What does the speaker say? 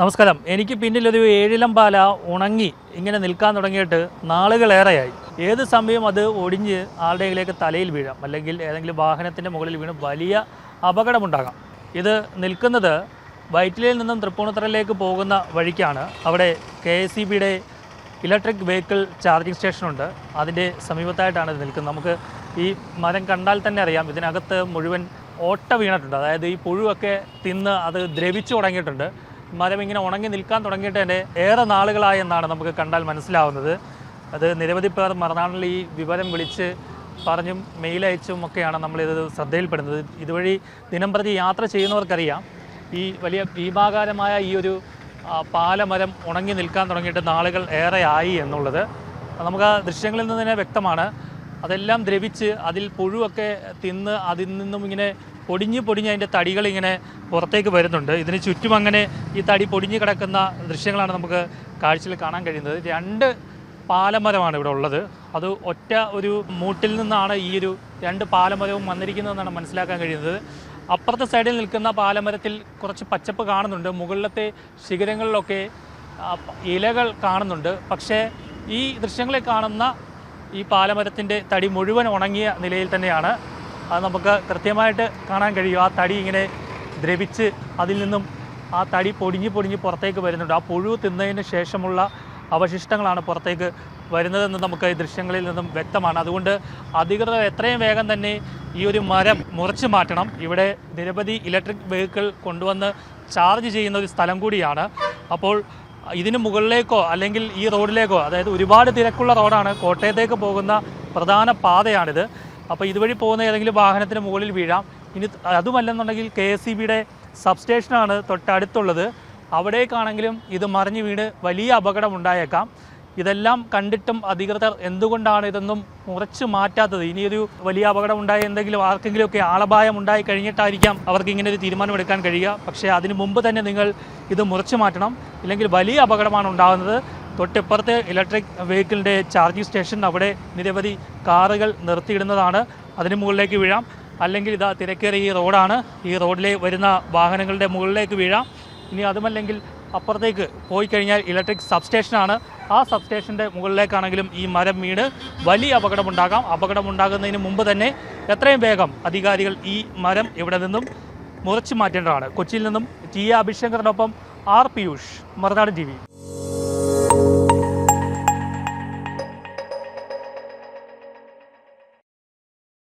നമസ്കാരം. എനിക്ക് പിന്നിലൊരു ഏഴിലം പാല ഉണങ്ങി ഇങ്ങനെ നിൽക്കാൻ തുടങ്ങിയിട്ട് നാളുകളേറെയായി. ഏത് സമയം അത് ഒടിഞ്ഞ് ആളുടെയിലേക്ക് തലയിൽ വീഴാം? അല്ലെങ്കിൽ ഏതെങ്കിലും വാഹനത്തിന്റെ മുകളിൽ വീണ് വലിയ അപകടമുണ്ടാകാം. ഇത് നിൽക്കുന്നത് വൈറ്റിലയിൽ നിന്നും തൃപ്പൂണിത്തറയിലേക്ക് പോകുന്ന വഴിക്കാണ്. അവിടെ കെ എസ് സി ബിയുടെ ഇലക്ട്രിക് വെഹിക്കിൾ ചാർജിങ് സ്റ്റേഷനുണ്ട്. അതിന്റെ സമീപത്തായിട്ടാണ് ഇത് നിൽക്കുന്നത്. നമുക്ക് ഈ മരം കണ്ടാൽ തന്നെ അറിയാം. ഇതിനകത്ത് മുഴുവൻ ഓട്ട വീണിട്ടുണ്ട്. അതായത് ഈ പുഴുവൊക്കെ തിന്ന് അത് ദ്രവിച്ചു തുടങ്ങിയിട്ടുണ്ട്. മരം ഇങ്ങനെ ഉണങ്ങി നിൽക്കാൻ തുടങ്ങിയിട്ട് തന്നെ ഏറെ നാളുകളായി എന്നാണ് നമുക്ക് കണ്ടാൽ മനസ്സിലാവുന്നത്. അത് നിരവധി പേർ മറുനാളിൽ ഈ വിവരം വിളിച്ച് പറഞ്ഞും മെയിൽ അയച്ചും ഒക്കെയാണ് നമ്മളിത് ശ്രദ്ധയിൽപ്പെടുന്നത്. ഇതുവഴി ദിനം പ്രതി യാത്ര ചെയ്യുന്നവർക്കറിയാം. ഈ വലിയ ഭീമാകാരമായ ഈ ഒരു പാലമരം ഉണങ്ങി നിൽക്കാൻ തുടങ്ങിയിട്ട് നാളുകൾ ഏറെ ആയി എന്നുള്ളത്. നമുക്ക് ദൃശ്യങ്ങളിൽ നിന്ന് തന്നെ വ്യക്തമാണ്. അതെല്ലാം ദ്രവിച്ച് അതിൽ പുഴുവൊക്കെ തിന്ന് അതിൽ നിന്നും ഇങ്ങനെ പൊടിഞ്ഞ് പൊടിഞ്ഞ് അതിന്റെ തടികൾ ഇങ്ങനെ പുറത്തേക്ക് വരുന്നുണ്ട്. ഇതിന് ചുറ്റും അങ്ങനെ ഈ തടി പൊടിഞ്ഞ് കിടക്കുന്ന ദൃശ്യങ്ങളാണ് നമുക്ക് കാഴ്ചയിൽ കാണാൻ കഴിയുന്നത്. രണ്ട് പാലമരമാണ് ഇവിടെ ഉള്ളത്. അത് ഒറ്റ ഒരു മൂട്ടിൽ നിന്നാണ് ഈ ഒരു രണ്ട് പാലമരവും വന്നിരിക്കുന്നതെന്നാണ് മനസ്സിലാക്കാൻ കഴിയുന്നത്. അപ്പുറത്തെ സൈഡിൽ നിൽക്കുന്ന പാലമരത്തിൽ കുറച്ച് പച്ചപ്പ് കാണുന്നുണ്ട്. മുകളിലത്തെ ശിഖരങ്ങളിലൊക്കെ ഇലകൾ കാണുന്നുണ്ട്. പക്ഷേ ഈ ദൃശ്യങ്ങളെ കാണുന്ന ഈ പാലമരത്തിന്റെ തടി മുഴുവൻ ഉണങ്ങിയ നിലയിൽ തന്നെയാണ്. അത് നമുക്ക് കൃത്യമായിട്ട് കാണാൻ കഴിയും. ആ തടി ഇങ്ങനെ ദ്രവിച്ച് അതിൽ നിന്നും ആ തടി പൊടിഞ്ഞ് പൊടിഞ്ഞ് പുറത്തേക്ക് വരുന്നുണ്ട്. ആ പുഴു തിന്നതിന് ശേഷമുള്ള അവശിഷ്ടങ്ങളാണ് പുറത്തേക്ക് വരുന്നതെന്ന് നമുക്ക് ഈ ദൃശ്യങ്ങളിൽ നിന്നും വ്യക്തമാണ്. അതുകൊണ്ട് അധികൃതർ എത്രയും വേഗം തന്നെ ഈ ഒരു മരം മുറിച്ച് മാറ്റണം. ഇവിടെ നിരവധി ഇലക്ട്രിക് വെഹിക്കിൾ കൊണ്ടുവന്ന് ചാർജ് ചെയ്യുന്ന ഒരു സ്ഥലം കൂടിയാണ്. അപ്പോൾ ഇതിന് മുകളിലേക്കോ അല്ലെങ്കിൽ ഈ റോഡിലേക്കോ അതായത് ഒരുപാട് തിരക്കുള്ള റോഡാണ് കോട്ടയത്തേക്ക് പോകുന്ന പ്രധാന പാതയാണിത്. അപ്പോൾ ഇതുവഴി പോകുന്ന ഏതെങ്കിലും വാഹനത്തിന് മുകളിൽ വീഴാം. ഇനി അതുമല്ലെന്നുണ്ടെങ്കിൽ കെ എസ് സി ബിയുടെ സബ്സ്റ്റേഷനാണ് തൊട്ടടുത്തുള്ളത്. അവിടേക്കാണെങ്കിലും ഇത് മറിഞ്ഞ് വീണ് വലിയ അപകടം ഉണ്ടായേക്കാം ഇതെല്ലാം കണ്ടിട്ടും അധികൃതർ എന്തുകൊണ്ടാണ് ഇതൊന്നും മുറച്ചു മാറ്റാത്തത്. ഇനിയൊരു വലിയ അപകടം ഉണ്ടായ എന്തെങ്കിലും ആർക്കെങ്കിലുമൊക്കെ ആളപായം ഉണ്ടായി കഴിഞ്ഞിട്ടായിരിക്കാം അവർക്ക് ഇങ്ങനെ ഒരു തീരുമാനമെടുക്കാൻ കഴിയുക. പക്ഷേ അതിനു മുമ്പ് തന്നെ നിങ്ങൾ ഇത് മുറിച്ചു മാറ്റണം. ഇല്ലെങ്കിൽ വലിയ അപകടമാണ് ഉണ്ടാകുന്നത്. തൊട്ടിപ്പുറത്തെ ഇലക്ട്രിക് വെഹിക്കിളിന്റെ ചാർജിംഗ് സ്റ്റേഷൻ അവിടെ നിരവധി കാറുകൾ നിർത്തിയിടുന്നതാണ്. അതിന് മുകളിലേക്ക് വീഴാം. അല്ലെങ്കിൽ ഇതാ തിരക്കേറിയ ഈ റോഡാണ്. ഈ റോഡിലെ വരുന്ന വാഹനങ്ങളുടെ മുകളിലേക്ക് വീഴാം. ഇനി അതുമല്ലെങ്കിൽ അപ്പുറത്തേക്ക് പോയി കഴിഞ്ഞാൽ ഇലക്ട്രിക് സബ്സ്റ്റേഷനാണ്. ആ സബ്സ്റ്റേഷന്റെ മുകളിലേക്കാണെങ്കിലും ഈ മരം വീണ് വലിയ അപകടമുണ്ടാകാം. അപകടമുണ്ടാകുന്നതിന് മുമ്പ് തന്നെ എത്രയും വേഗം അധികാരികൾ ഈ മരം ഇവിടെ നിന്നും മുറിച്ചു മാറ്റേണ്ടതാണ്. കൊച്ചിയിൽ നിന്നും ടി എ അഭിഷേകറിനൊപ്പം ആർ പിയൂഷ് മറുനാട് ടി